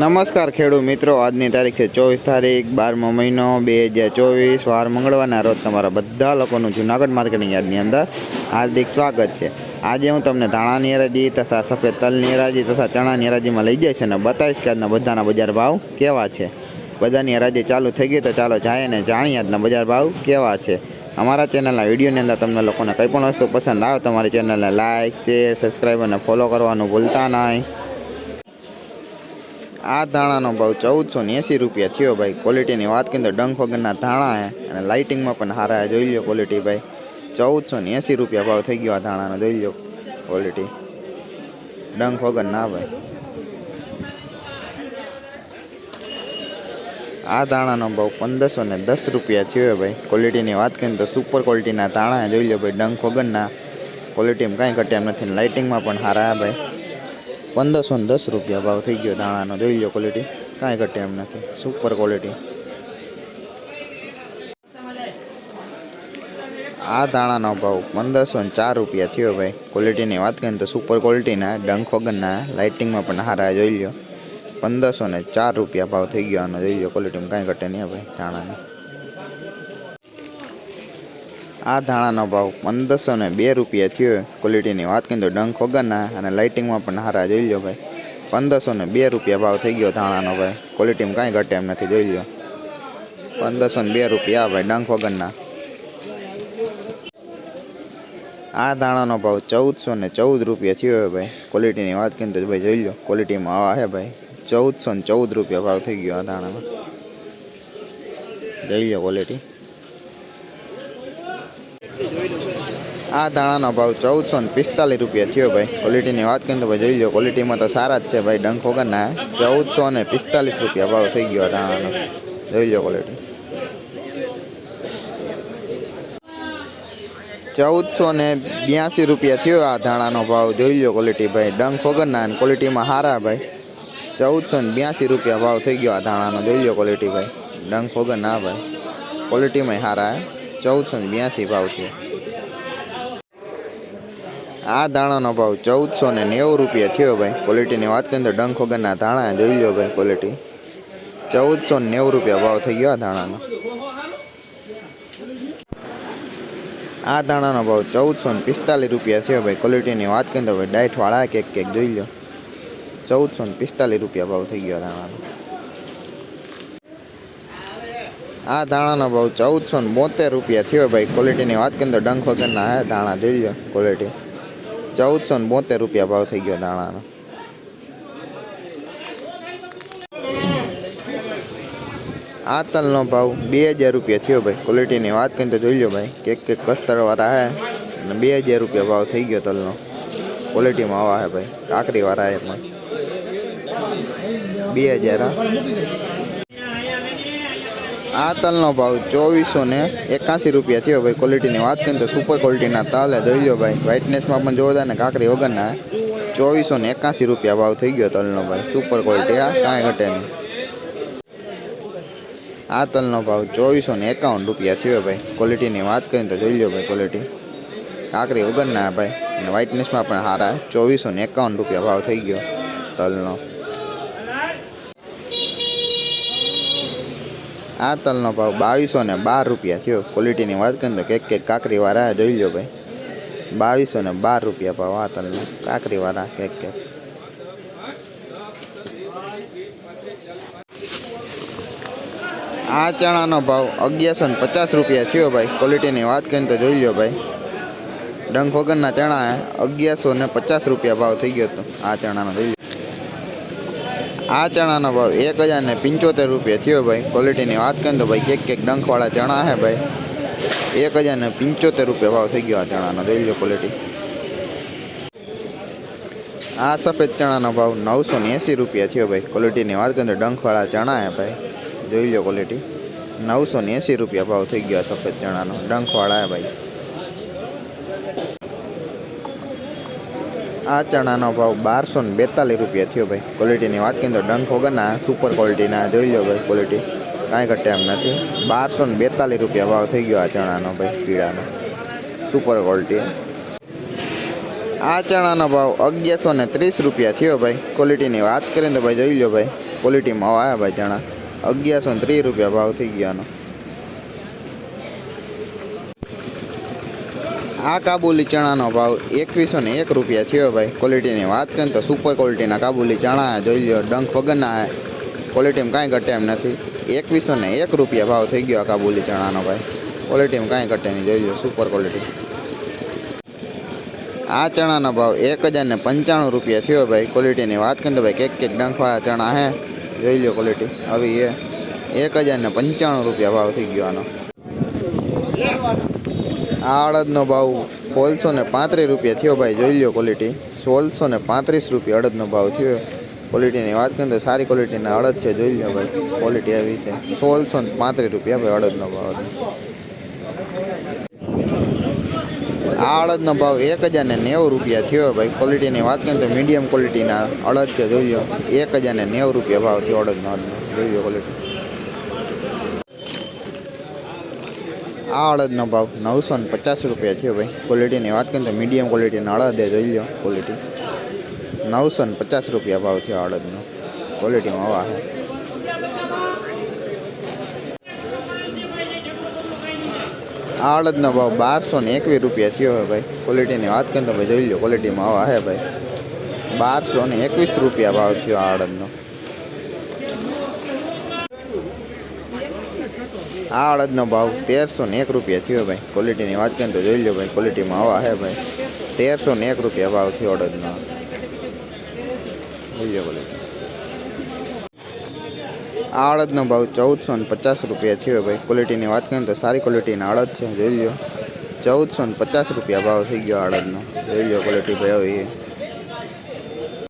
નમસ્કાર ખેડૂત મિત્રો, આજની તારીખ ચોવીસ તારીખ, બારમો મહિનો, બે હજાર ચોવીસ, વાર મંગળવારના રોજ તમારા બધા લોકોનું જુનાગઢ માર્કેટિંગ યાર્ડની અંદર હાર્દિક સ્વાગત છે. આજે હું તમને ધાણાની હરાજી તથા સફેદ તલની હરાજી તથા ચણાની હરાજીમાં લઈ જઈશ અને બતાવીશ કે આજના બધાના બજાર ભાવ કેવા છે. બધાની હરાજી ચાલુ થઈ ગઈ તો ચાલો જાય અને જાણીએ આજના બજાર ભાવ કેવા છે. અમારા ચેનલના વિડીયોની અંદર તમને લોકોને કંઈ પણ વસ્તુ પસંદ આવે તો અમારી ચેનલને લાઇક શેર, સબસ્ક્રાઈબ અને ફોલો કરવાનું ભૂલતા નહીં. આ ધાણાનો ભાવ ચૌદસો ને એંસી રૂપિયા થયો ભાઈ. ક્વોલિટીની વાત કરીએ તો ડંખ વગરના ધાણા હે અને લાઇટિંગમાં પણ સારા હે. જોઈ લો ક્વોલિટી ભાઈ. ચૌદસો ને એંસી રૂપિયા ભાવ થઈ ગયો આ ધાણાનો. જોઈ લો ક્વોલિટી ડંખ વગર ના ભાઈ. આ ધાણાનો ભાવ પંદરસો ને દસ રૂપિયા થયો ભાઈ. ક્વોલિટીની વાત કરીએ તો સુપર ક્વોલિટીના ધાણા જોઈ લો ભાઈ, ડંખ વગરના. ક્વોલિટીમાં કાંઈ ઘટ્યા નથી લાઇટિંગમાં પણ સારા હે ભાઈ. પંદરસો ને દસ રૂપિયા ભાવ થઈ ગયો દાણાનો. જોઈ લો ક્વોલિટી કાંઈ ઘટે એમ નથી. સુપર ક્વોલિટી આ દાણાનો ભાવ પંદરસો ને ચાર રૂપિયા થયો ભાઈ. ક્વોલિટીની વાત કરીએ તો સુપર ક્વોલિટીના ડંખ વગરના લાઇટિંગમાં પણ હારા જોઈ લો. પંદરસો ને ચાર રૂપિયા ભાવ થઈ ગયો આનો. જોઈ લો ક્વોલિટીમાં કાંઈ ઘટે નહીં ભાઈ દાણાની. આ ધાણાનો ભાવ પંદરસો ને બે રૂપિયા થયો. ક્વોલિટીની વાત કરીએ તો ડંખ વગરના અને લાઇટિંગમાં પણ સારા જોઈ લો ભાઈ. પંદરસો ને બે રૂપિયા ભાવ થઈ ગયો ધાણાનો ભાઈ. ક્વોલિટીમાં કાંઈ ઘટે એમ નથી જોઈ લો પંદરસો ને બે રૂપિયા ભાઈ ડંખ વગરના. આ ધાણાનો ભાવ ચૌદસો ને ચૌદ રૂપિયા થયો હોય ભાઈ. ક્વોલિટીની વાત કરીએ તો ભાઈ જોઈ લો ક્વોલિટીમાં આવા છે ભાઈ. ચૌદસો ને ચૌદ રૂપિયા ભાવ થઈ ગયો આ ધાણામાં જોઈ લો ક્વોલિટી આ દાણાનો ભાવ ચૌદસો ને પિસ્તાલીસ રૂપિયા થયો ભાઈ. ક્વોલિટીની વાત કરીએ તો ભાઈ જોઈ લો ક્વોલિટીમાં તો સારા જ છે ભાઈ, ડંખ વગરના. ચૌદસો ને પિસ્તાલીસ રૂપિયા ભાવ થઈ ગયો આ દાણાનો. જોઈ લો ક્વોલિટી ચૌદસો ને બ્યાસી રૂપિયા થયો આ ધાણાનો ભાવ. જોઈ લો ક્વોલિટી ભાઈ, ડંખ વગરના ક્વોલિટીમાં સારા ભાઈ. ચૌદસો ને બ્યાસી રૂપિયા ભાવ થઈ ગયો આ ધાણાનો જોઈ લો ક્વોલિટી ભાઈ, ડંખ વગરના ભાઈ. ક્વોલિટીમાં સારા ચૌદસો ને બ્યાસી ભાવ થયો. આ દાણાનો ભાવ ચૌદસો ને નેવું રૂપિયા થયો ભાઈ. ક્વોલિટીની વાત કરીએ તો ડંખ વગરના ધાણા જોઈ લો ભાઈ ક્વોલિટી ચૌદસો ને નેવું રૂપિયા ભાવ થઈ ગયો આ ધાણાનો આ દાણાનો ભાવ ચૌદસો ને પિસ્તાલીસ રૂપિયા થયો ભાઈ. ક્વોલિટીની વાત કરીએ તો ભાઈ ડાયટવાળા કેક કેક જોઈ લો ચૌદસો ને પિસ્તાલીસ રૂપિયા ભાવ થઈ ગયો દાણાનો. આ ધાણાનો ભાવ ચૌદસો ને બોતેર રૂપિયા થયો ભાઈ. ક્વોલિટીની વાત કરીએ તો ડંખ વગરના દાણા જોઈ લો ક્વોલિટી ચૌદસો ને બોતેર રૂપિયા ભાવ થઈ ગયો દાણાનો. આ તલનો ભાવ બે હજાર રૂપિયા થયો ભાઈ. ક્વોલિટીની વાત કરીએ તો જોઈ લો ભાઈ. કેક કેક કસ્તરવાળા હે અને બે હજાર રૂપિયા ભાવ થઈ ગયો તલનો. ક્વોલિટીમાં આવા હે ભાઈ. કાકરીવાળા હે પણ. બે હજાર, હા. આ તલનો ભાવ ચોવીસો ને એકાસી રૂપિયા થયો ભાઈ. ક્વોલિટીની વાત કરીએ તો સુપર ક્વોલિટીના તલ જોઈ લો ભાઈ. વ્હાઇટનેસમાં પણ જોરદાર ને કાકરી વગરના. ચોવીસો ને એકાસી રૂપિયા ભાવ થઈ ગયો તલનો ભાઈ. સુપર ક્વોલિટી આ કાંઈ ઘટે નહીં. આ તલનો ભાવ ચોવીસો ને એકાવન રૂપિયા થયો ભાઈ. ક્વોલિટીની વાત કરીએ તો જોઈ લો ભાઈ ક્વોલિટી કાકરી વગરના ભાઈ. અને વ્હાઇટનેસમાં પણ સારા ચોવીસો ને એકાવન રૂપિયા ભાવ થઈ ગયો તલનો. આ તલનો ભાવ બાવીસો ને બાર રૂપિયા થયો. ક્વોલિટીની વાત કરીએ તો કેક કેક કાકરીવાળા જોઈ લો ભાઈ. બાવીસો ને બાર રૂપિયા ભાવ આ તલનો. કાકરીવાળા કેક કેક. આ ચણાનો ભાવ અગિયારસો ને પચાસ રૂપિયા થયો ભાઈ. ક્વોલિટીની વાત કરીએ તો જોઈ લો ભાઈ. ડંખ વગરના ચણા અગિયારસો ને પચાસ રૂપિયા ભાવ થઈ ગયો હતો. આ ચણાનો જોઈ આ ચણાનો ભાવ એક હજાર ને પંચોતેર રૂપિયા થયો ભાઈ. ક્વોલિટીની વાત કરીએ તો ભાઈ કેક કેક ડંખવાળા ચણા હે ભાઈ. એક હજાર ને પંચોતેર રૂપિયા ભાવ થઈ ગયો આ ચણાનો. જોઈ લો ક્વોલિટી આ સફેદ ચણાનો ભાવ નવસો ને એંસી રૂપિયા થયો ભાઈ. ક્વોલિટીની વાત કરીએ તો ડંખવાળા ચણા હે ભાઈ. જોઈ લો ક્વોલિટી નવસો ને એંસી રૂપિયા ભાવ થઈ ગયો આ સફેદ ચણાનો. ડંખવાળા હે ભાઈ. આ ચણાનો ભાવ બારસો ને બેતાલીસ રૂપિયા થયો ભાઈ. ક્વોલિટીની વાત કરીએ તો ડંખ વગરના સુપર ક્વોલિટીના જોઈ લો ભાઈ ક્વોલિટી કાંઈ ઘટે એમ નથી. બારસો ને બેતાલીસ રૂપિયા ભાવ થઈ ગયો આ ચણાનો ભાઈ, પીળાનો. સુપર ક્વોલિટી આ ચણાનો ભાવ અગિયારસો ને ત્રીસ રૂપિયા થયો ભાઈ. ક્વોલિટીની વાત કરીએ તો ભાઈ જોઈ લો ભાઈ. ક્વોલિટીમાં આવ્યા ભાઈ ચણા. અગિયારસો ને ત્રીસ રૂપિયા ભાવ થઈ ગયાનો. આ કાબુલી ચણાનો ભાવ એકવીસો ને એક રૂપિયા થયો ભાઈ. ક્વોલિટીની વાત કરીએ તો સુપર ક્વોલિટીના કાબુલી ચણા હે. જોઈ લો ડંખ વગરના હે ક્વોલિટીમાં કાંઈ ઘટે એમ નથી. એકવીસો ને એક રૂપિયા ભાવ થઈ ગયો આ કાબુલી ચણાનો ભાઈ. ક્વોલિટીમાં કાંઈ ઘટે નહીં. જોઈ લો સુપર ક્વોલિટી આ ચણાનો ભાવ એક હજાર ને પંચાણું રૂપિયા થયો ભાઈ. ક્વોલિટીની વાત કરીએ તો ભાઈ કેક કેક ડંખવાળા ચણા હે જોઈ લો ક્વોલિટી આવી એ એક હજાર ને પંચાણું રૂપિયા ભાવ થઈ ગયો આનો. આ અડદનો ભાવ સોળસો ને પાંત્રીસ રૂપિયા થયો ભાઈ, જોઈ લો ક્વોલિટી સોળસો ને પાંત્રીસ રૂપિયા અડદનો ભાવ થયો. ક્વોલિટીની વાત કરીએ તો સારી ક્વોલિટીના અડદ છે, જોઈ લો ભાઈ ક્વોલિટી આવી છે. સોળસો ને પાંત્રીસ રૂપિયા ભાઈ અડદનો ભાવ આ અડદનો ભાવ એક હજાર ને નેવું રૂપિયા થયો ભાઈ. ક્વોલિટીની વાત કરીએ તો મીડિયમ ક્વોલિટીના અડદ છે, જોઈ લો એક હજાર ને નેવું રૂપિયા ભાવ થયો અડદનો જોઈ લો ક્વોલિટી આ અડદનો ભાવ નવસો ને પચાસ રૂપિયા થયો ભાઈ. ક્વોલિટીની વાત કરીએ તો મીડિયમ ક્વોલિટીના અડદ જોઈ લો ક્વોલિટી નવસો ને પચાસ રૂપિયા ભાવ થયો અડદનો. ક્વોલિટીમાં હવા છે આ અડદનો ભાવ બારસો ને એકવીસ રૂપિયા થયો છે ભાઈ. ક્વોલિટીની વાત કરીએ તો ભાઈ જોઈ લો ક્વોલિટીમાં હવા છે ભાઈ. બારસો ને એકવીસ રૂપિયા ભાવ થયો આ અડદનો. આ અડદનો ભાવ તેરસો ને એક રૂપિયા થયો ભાઈ. ક્વોલિટીની વાત કરીએ તો જોઈ લો ભાઈ ક્વોલિટીમાં આવા હે ભાઈ. તેરસો ને એક રૂપિયા ભાવ થયો અડદનો જોઈ લો ક્વોલિટી આ અડદનો ભાવ ચૌદસો ને પચાસ રૂપિયા થયો ભાઈ. ક્વોલિટીની વાત કરીએ તો સારી ક્વોલિટીના અડદ છે, જોઈ લો ચૌદસો ને પચાસ રૂપિયા ભાવ થઈ ગયો અડદનો જોઈ લો ક્વોલિટી ભાઈ આવી